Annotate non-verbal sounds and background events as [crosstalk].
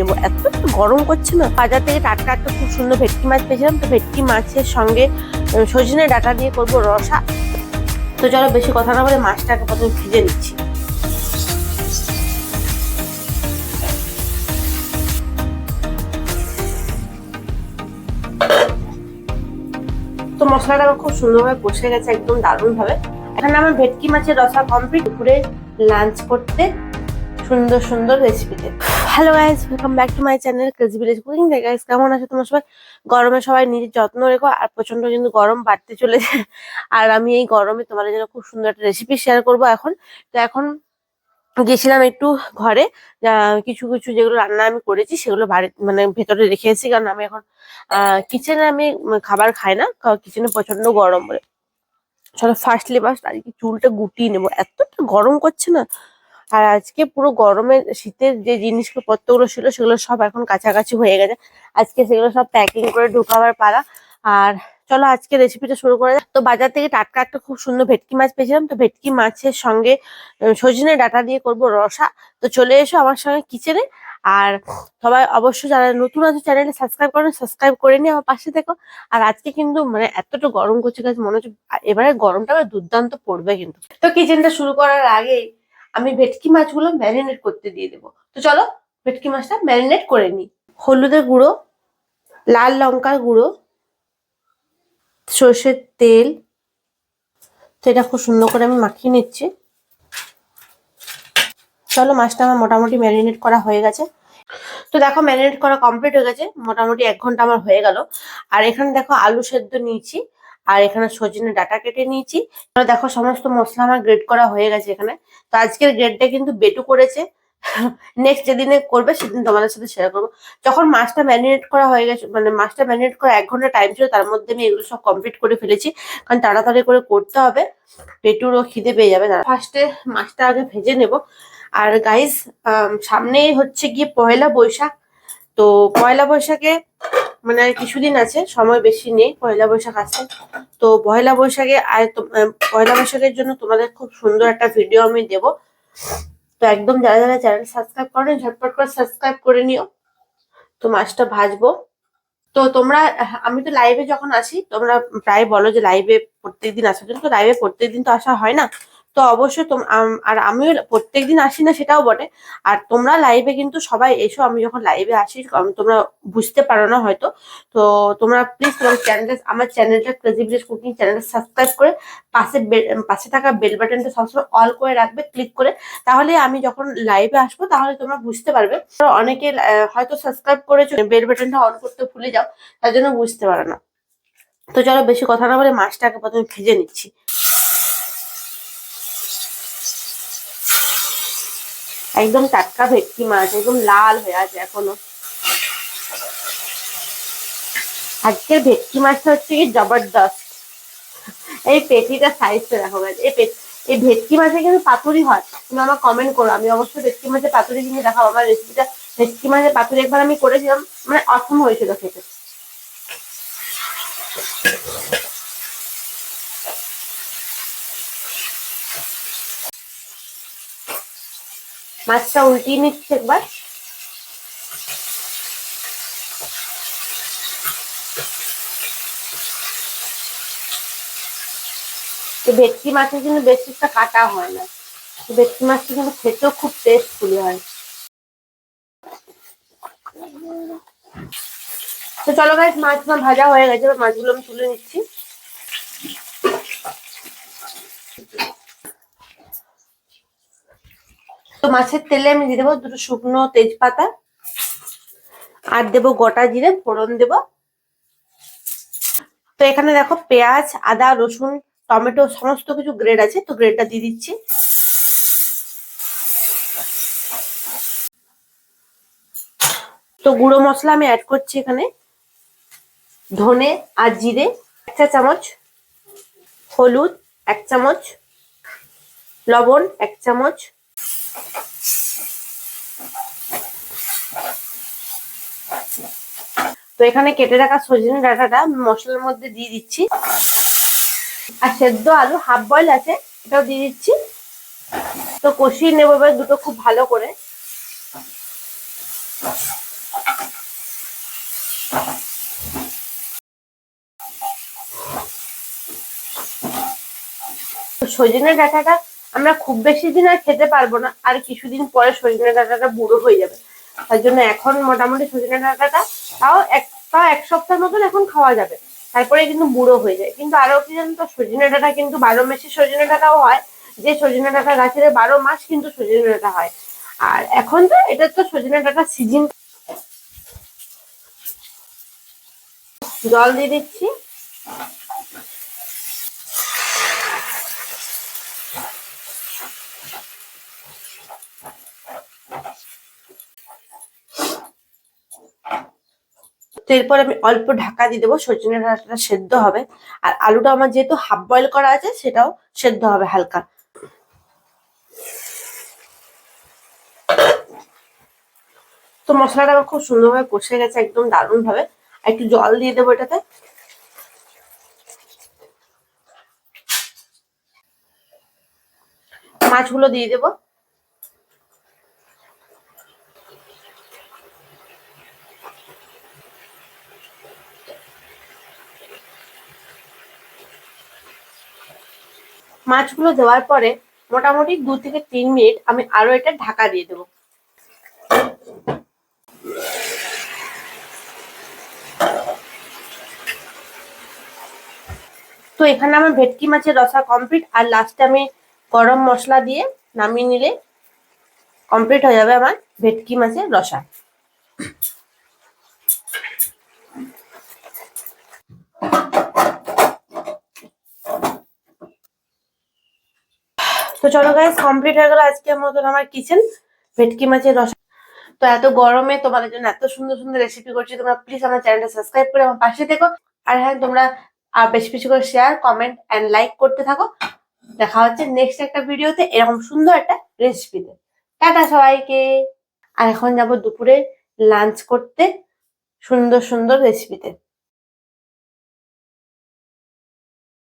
নেব। এত গরম করছে না। বাজার থেকে টাটকা একটা খুব সুন্দর ভেটকি মাছ পেয়েছিলাম। তো ভেটকি মাছের সঙ্গে সজনে ডাটা দিয়ে করব রসা। তো চলো বেশি কথা না বলে মাছটাকে প্রথমে ভিজে নিচ্ছি। তো মশলাটা আমার খুব সুন্দরভাবে কষে গেছে একদম দারুণ ভাবে এখানে আমার ভেটকি মাছের রসা কমপ্লিট ঘুরে লাঞ্চ করতে সুন্দর সুন্দর রেসিপিতে hello guys welcome back to my channel crazy village cooking guys কেমন আছো তোমার সবাই? গরমে সবাই নিজের যত্ন রেখো আর প্রচণ্ড কিন্তু গরম বাড়তে চলেছে। আর আমি এই গরমে তোমাদের জন্য খুব সুন্দর একটা রেসিপি শেয়ার করব এখন। তো এখন গেছিলাম একটু ঘরে কিছু কিছু যেগুলো রান্না আমি করেছি সেগুলো বাড়ি মানে ভেতরে রেখে এসেছি। কারণ আমি এখন কিচেনে আমি খাবার খাই না কিচেনে প্রচণ্ড গরম বলে। চলো ফার্স্টলি ফার্স্ট আজকে চুলটা গুটিয়ে নেব। এতটা গরম করছে না। আর আজকে পুরো গরমে শীতের যে জিনিসগুলো, পত্রগুলো ছিল, সেগুলো সব এখন কাছাকাছি হয়ে গেছে। আজকে সেগুলো সব প্যাকিং করে ঢুকাবার পালা। আর চলো আজকে রেসিপিটা শুরু করা যাক। তো বাজার থেকে টাটকা একটা খুব সুন্দর ভেটকি মাছ পেয়েছিলাম। তো ভেটকি মাছের সঙ্গে সজনে ডাটা দিয়ে করব রসা। তো চলে এসো আমার সঙ্গে কিচেনে আর সবাই অবশ্যই যারা নতুন আছে চ্যানেলে সাবস্ক্রাইব করেন সাবস্ক্রাইব করে নিয়ে আমার পাশে থেকো। আর আজকে কিন্তু মানে এতটা গরম করছে গাছ মনে হচ্ছে এবারে গরমটা দুর্দান্ত পড়বে কিন্তু। তো কিচেনটা শুরু করার আগে আমি ভেটকি মাছগুলো ম্যারিনেট করতে দিয়ে দেবো। তো চলো, ভেটকি মাছটা ম্যারিনেট করে নিই। হলুদের গুঁড়ো, লাল লঙ্কার গুঁড়ো, সর্ষের তেল। তো এটা খুব সুন্দর করে আমি মাখিয়ে নিচ্ছি। চলো, মাছটা আমার মোটামুটি ম্যারিনেট করা হয়ে গেছে। তো দেখো ম্যারিনেট করা কমপ্লিট হয়ে গেছে। মোটামুটি এক ঘণ্টা আমার হয়ে গেল। আর এখানে দেখো, আলু সেদ্ধ নিয়েছি। আর এখানে সজনে ডাটা কেটে নিয়েছি। দেখো সমস্ত মশলা আমার গ্রেড করা হয়ে গেছে এখানে। তো আজকের গ্রেডটা কিন্তু বেটু করেছে। [laughs] নেক্সট যেদিনে করবে সেদিন তোমাদের সাথে শেয়ার করব। যখন মাছটা ম্যারিনেট করা হয়ে গেছে মানে মাছটা ম্যারিনেট করা এক ঘণ্টা টাইম ছিল, তার মধ্যে আমি এগুলো সব কমপ্লিট করে ফেলেছি। কারণ তাড়াতাড়ি করে করতে হবে। পেটুরও খিদে পেয়ে যাবে। ফার্স্টে মাছটা আগে ভেজে নেব। আর গাইস সামনেই হচ্ছে গিয়ে পয়লা বৈশাখ। তো পয়লা বৈশাখে মানে আর কিছুদিন আছে, সময় বেশি নেই পয়লা বৈশাখ আছে। তো পয়লা বৈশাখে আর পয়লা বৈশাখের জন্য তোমাদের খুব সুন্দর একটা ভিডিও আমি দেব। তো একদম যারা যারা চ্যানেল সাবস্ক্রাইব করেন, ঝটপট করে সাবস্ক্রাইব করে নিও। তো মাছটা ভাজবো। তো তোমরা, আমি তো লাইভে যখন আসি তোমরা প্রায় বলো যে লাইভে প্রত্যেকদিন আসার জন্য। তো লাইভে প্রত্যেকদিন তো আসা হয় না? তো অবশ্যই আর আমিও প্রত্যেকদিন আসি না সেটাও বটে। আর তোমরা লাইভে কিন্তু সবাই এসো, আমি যখন লাইভে আসি তোমরা বুঝতে পারো না হয়তো। তো তোমরা প্লিজ তোমার চ্যানেলটা আমার চ্যানেলটা ক্রেজি ভিলেজ কুকিং চ্যানেলটা সাবস্ক্রাইব করে পাশে পাশে থাকা বেল বাটনটা সবসময় অল করে রাখবে ক্লিক করে। তাহলে আমি যখন লাইভে আসব, তাহলে তোমরা বুঝতে পারবে। অনেকে হয়তো সাবস্ক্রাইব করেছ বেল বাটনটা অন করতে ভুলে যাও, তার জন্য বুঝতে পারো না। তো চলো বেশি কথা না বলে মাছটাকে প্রথমে ভেজে নিচ্ছি। একদম টাটকা ভেটকি মাছ, একদম লাল হয়ে আছে এখনও। আজকের ভেটকি মাছটা হচ্ছে কি জবরদস্ত। এই পেটিটা সাইজটা দেখো এই এই ভেটকি মাছে কিন্তু পাতুরি হয়। তুমি আমার কমেন্ট করো, আমি অবশ্যই ভেটকি মাছের পাতুরি কিন্তু দেখাবো। আমার রেসিপিটা ভেটকি মাছের পাতুরি একবার আমি করেছিলাম মানে অসম হয়েছিল খেতে। মাছটা উল্টিয়ে নিচ্ছি একবার। তো ভেটকি মাছের কিন্তু বেশি একটা কাটা হয় না। তো ভেটকি মাছটা কিন্তু খেতেও খুব টেস্টফুলি হয়। তো চলো গাইস মাছ ভাজা হয়ে গেছে মাছগুলো আমি তুলে নিচ্ছি। তো মাছের তেলে আমি দিয়ে দেবো দুটো শুকনো তেজপাতা। আর দেবো গোটা জিরে, ফোড়ন দেবো। তো এখানে দেখো পেঁয়াজ, আদা, রসুন, টমেটো সমস্ত কিছু গ্রেড আছে, তো গ্রেডটা দিয়ে দিচ্ছি। তো গুঁড়ো মশলা আমি অ্যাড করছি এখানে। ধনে আর জিরে এক চা চামচ। হলুদ, এক চামচ। লবণ, এক চামচ। তো এখানে কেটে রাখা সজনে ডাটাটা মশলার মধ্যে দিয়ে দিচ্ছি। আর সেদ্ধ আলু হাফ বয়েল আছে, এটাও দিয়ে দিচ্ছি। তো কষিয়ে নেব এবার দুটো খুব ভালো করে। সজনে ডাটাটা আমরা খুব বেশি দিন আর খেতে পারব না, আর কিছুদিন পরে সজনে ডাটাটা বুড়ো হয়ে যাবে। তার জন্য এখন মোটামুটি সজনে ডাটাটা তাও এক তাও এক সপ্তাহ মতন এখন খাওয়া যাবে। তারপরে কিন্তু বুড়ো হয়ে যায়। কিন্তু আরও কি জানো তো, সজনে ডাটা কিন্তু বারো মাসে সজনে ডাটাও হয়। যে সজনে ডাটা গাছের বারো মাস কিন্তু সজনে ডাটা হয়। আর এখন তো এটা তো সজনে ডাটা সিজন জল দিয়ে দিচ্ছি। তো এরপর আমি অল্প ঢাকা দিয়ে দেবো, সজনে ডাঁটাটা সেদ্ধ হবে। আর আলুটা আমার যেহেতু হাফ বয়েল করা আছে, সেটাও সেদ্ধ হবে হালকা। তো মশলাটা আমার খুব সুন্দরভাবে কষে গেছে, একদম দারুণ ভাবে আর একটু জল দিয়ে দেবো এটাতে। মাছগুলো দিয়ে দেবো। মাছগুলো দেওয়ার পরে মোটামুটি দু থেকে তিন মিনিট আমি আরও এটা ঢাকা দিয়ে দেবো। তো এখানে আমার ভেটকি মাছের রসা কমপ্লিট আর লাস্টে আমি গরম মশলা দিয়ে নামিয়ে নিলে কমপ্লিট হয়ে যাবে আমার ভেটকি মাছের রসা। তো চলো গাইস কমপ্লিট হয়ে গেল আজকের মতন আমার কিচেন ভেটকি মাছের রস। তো এত গরমে তোমাদের জন্য এত সুন্দর সুন্দর রেসিপি করছি, তোমরা প্লিজ আমার চ্যানেলটা সাবস্ক্রাইব করে আমার পাশে থেকো। আর হ্যাঁ তোমরা আর বেশি বেশি করে শেয়ার কমেন্ট অ্যান্ড লাইক করতে থাকো। দেখা হচ্ছে নেক্সট একটা ভিডিওতে এরকম সুন্দর একটা রেসিপিতে টাটা সবাইকে। আর এখন যাব দুপুরে লাঞ্চ করতে সুন্দর সুন্দর রেসিপিতে